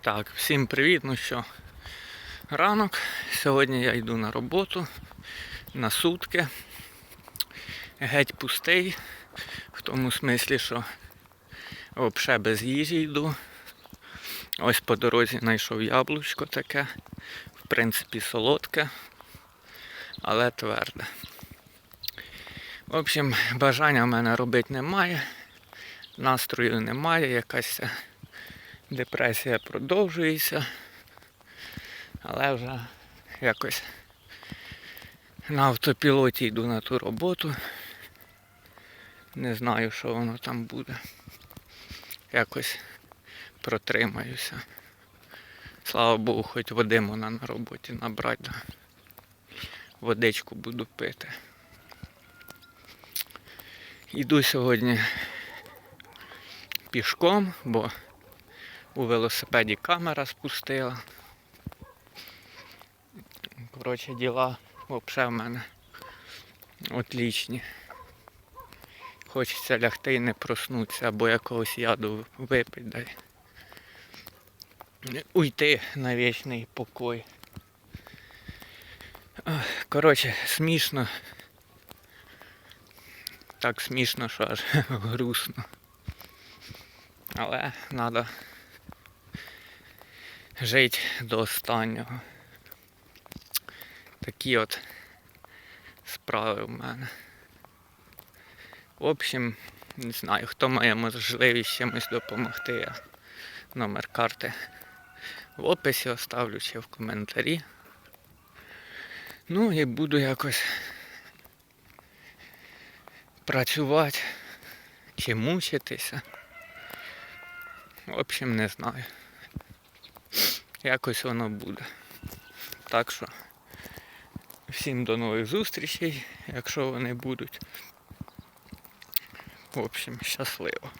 Так, всім привіт. Ну що, ранок. Сьогодні я йду на роботу на сутки. Геть пустий. В тому смислі, що взагалі без їжі йду. Ось по дорозі знайшов яблучко таке. В принципі, солодке, але тверде. В общем, бажання в мене робити немає. Настрою немає, якась депресія продовжується. Але вже якось на автопілоті йду на ту роботу. Не знаю, що воно там буде. Якось протримаюся. Слава Богу, хоч води можна на роботі набрати. Водичку буду пити. Йду сьогодні пішком, бо у велосипеді камера спустила. Коротше, діла взагалі в мене отлічні. Хочеться лягти і не проснутися, або якогось яду випити, дай. Уйти на вічний покой. Коротше, смішно. Так смішно, що аж грустно. Але треба жити до останнього. Такі от справи в мене. В общем, не знаю, хто має можливість чимось допомогти. Я номер карти в описі оставлю чи в коментарі. Ну і буду якось працювати чи мучитися. В общем, не знаю. Якось воно буде. Так що всім до нових зустрічей, якщо вони будуть. В общем, щасливо.